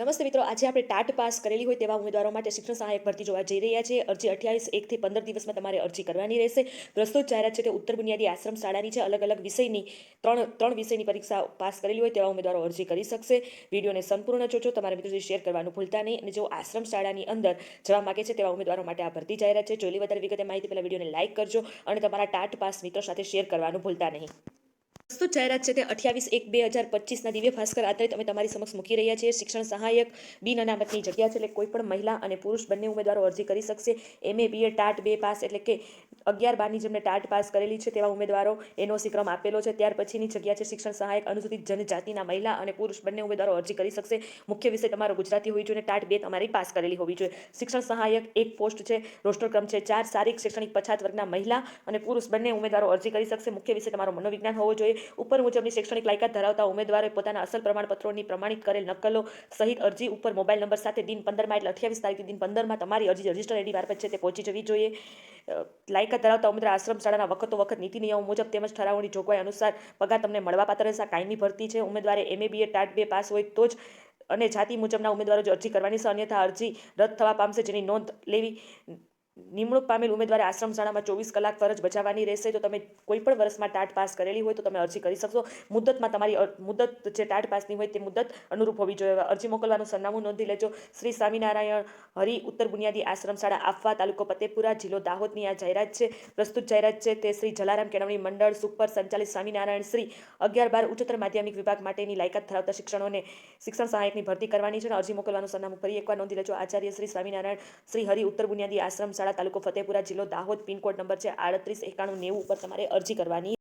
નમસ્તે મિત્રો, આજે આપણે ટાટ પાસ કરેલી હોય તેવા ઉમેદવારો માટે શિક્ષણ સહાયક ભરતી જોવા જઈ રહ્યા છીએ. અરજી અઠ્યાવીસ એકથી પંદર દિવસમાં તમારે અરજી કરવાની રહેશે. પ્રસ્તુત જાહેરાત છે તે ઉત્તર બુનિયાદી આશ્રમ શાળાની છે. અલગ અલગ વિષયની ત્રણ ત્રણ વિષયની પરીક્ષા પાસ કરેલી હોય તેવા ઉમેદવારો અરજી કરી શકશે. વિડીયોને સંપૂર્ણ જોજો. તમારા મિત્રો સુધી શેર કરવાનું ભૂલતા નહીં અને જેઓ આશ્રમ શાળાની અંદર જવા માગે છે તેવા ઉમેદવારો માટે આ ભરતી જાહેરાત છે. જોઈ વધારે વિગતે માહિતી પહેલાં વિડીયોને લાઇક કરજો અને તમારા ટાટ પાસ મિત્રો સાથે શેર કરવાનું ભૂલતા નહીં. પ્રસ્તુત જાહેરાત છે તે અઠ્યાવીસ એક બે હજાર પચીસના દિવ્ય ભાસ્કર આધારિત અમે તમારી સમક્ષ મૂકી રહ્યા છીએ. શિક્ષણ સહાયક બિન અનામતની જગ્યા છે એટલે કોઈ પણ મહિલા અને પુરુષ બંને ઉમેદવારો અરજી કરી શકશે. એમએ બીએ ટાટ બે પાસ એટલે કે અગિયાર બારની જેમને ટાટ પાસ કરેલી છે તેવા ઉમેદવારો એનઓસી ક્રમ આપેલો છે. ત્યાર પછીની જગ્યા છે શિક્ષણ સહાયક અનુસૂચિત જનજાતિના મહિલા અને પુરુષ બંને ઉમેદવારો અરજી કરી શકશે. મુખ્ય વિષય તમારો ગુજરાતી હોવી જોઈએ અને ટાટ બે તમારી પાસ કરેલી હોવી જોઈએ. શિક્ષણ સહાયક એક પોસ્ટ છે રોસ્ટર ક્રમ છે. ચાર શારીરિક શૈક્ષણિક પછાત વર્ગના મહિલા અને પુરુષ બંને ઉમેદવારો અરજી કરી શકશે. મુખ્ય વિષય તમારો મનોવિજ્ઞાન હોવો જોઈએ. ઉપર મુજબની શૈક્ષણિક લાયકાત ધરાવતા ઉમેદવારોએ પોતાના અસલ પ્રમાણપત્રોની પ્રમાણિત કરેલ નકલો સહિત અરજી ઉપર મોબાઈલ નંબર સાથે દિન પંદરમાં એટલે અઠ્યાવીસ તારીખથી દિન પંદરમાં તમારી અરજી રજિસ્ટર આઈડી મારફત છે તે પહોંચી જવી જોઈએ. લાયકાત ધરાવતા ઉમેદવાર આશ્રમ શાળાના વખતો વખત નીતિ નિયમો મુજબ તેમજ ઠરાવોની જોગવાઈ અનુસાર પગાર તમને મળવાપાત્ર રહેશે. કાયમી ભરતી છે. ઉમેદવારે એમએ બીએ ટાટ બે પાસ હોય તો જ અને જાતિ મુજબના ઉમેદવારો જ અરજી કરવાની છે. અન્યથા અરજી રદ થવા પામશે જેની નોંધ લેવી નિમણૂક પામેલ ઉમેદવારે આશ્રમ શાળામાં ચોવીસ કલાક ફરજ બજાવવાની રહેશે. તો તમે કોઈ પણ વર્ષમાં ટાટ પાસ કરેલી હોય તો તમે અરજી કરી શકશો. મુદતમાં તમારી મુદ્દત જે ટાટ પાસની હોય તે મુદત અનુરૂપ હોવી જોઈએ. અરજી મોકલવાનું સરનામું નોંધી લેજો. શ્રી સ્વામિનારાયણ હરિ ઉત્તર બુનિયાદી આશ્રમ શાળા, આફવા તાલુકો ફતેપુરા જિલ્લો દાહોદની આ જાહેરાત છે. પ્રસ્તુત જાહેરાત છે તે શ્રી જલારામ કેળવણી મંડળ, સુપર સંચાલિત સ્વામિનારાયણ શ્રી અગિયાર બાર ઉચ્ચતર માધ્યમિક વિભાગ માટેની લાયકાત ધરાવતા શિક્ષણોને શિક્ષણ સહાયકની ભરતી કરવાની છે અને અરજી મોકલવાનું સરનામું ફરી એકવાર નોંધી લેજો. આચાર્ય શ્રી સ્વામિનારાયણ શ્રી હરિ ઉત્તર બુનિયાદી આશ્રમ શાળા તાલુકો ફતેપુરા જિલ્લો દાહોદ પિનકોડ નંબર છે આડત્રીસ એકાણું નેવું ઉપર તમારે અરજી કરવાની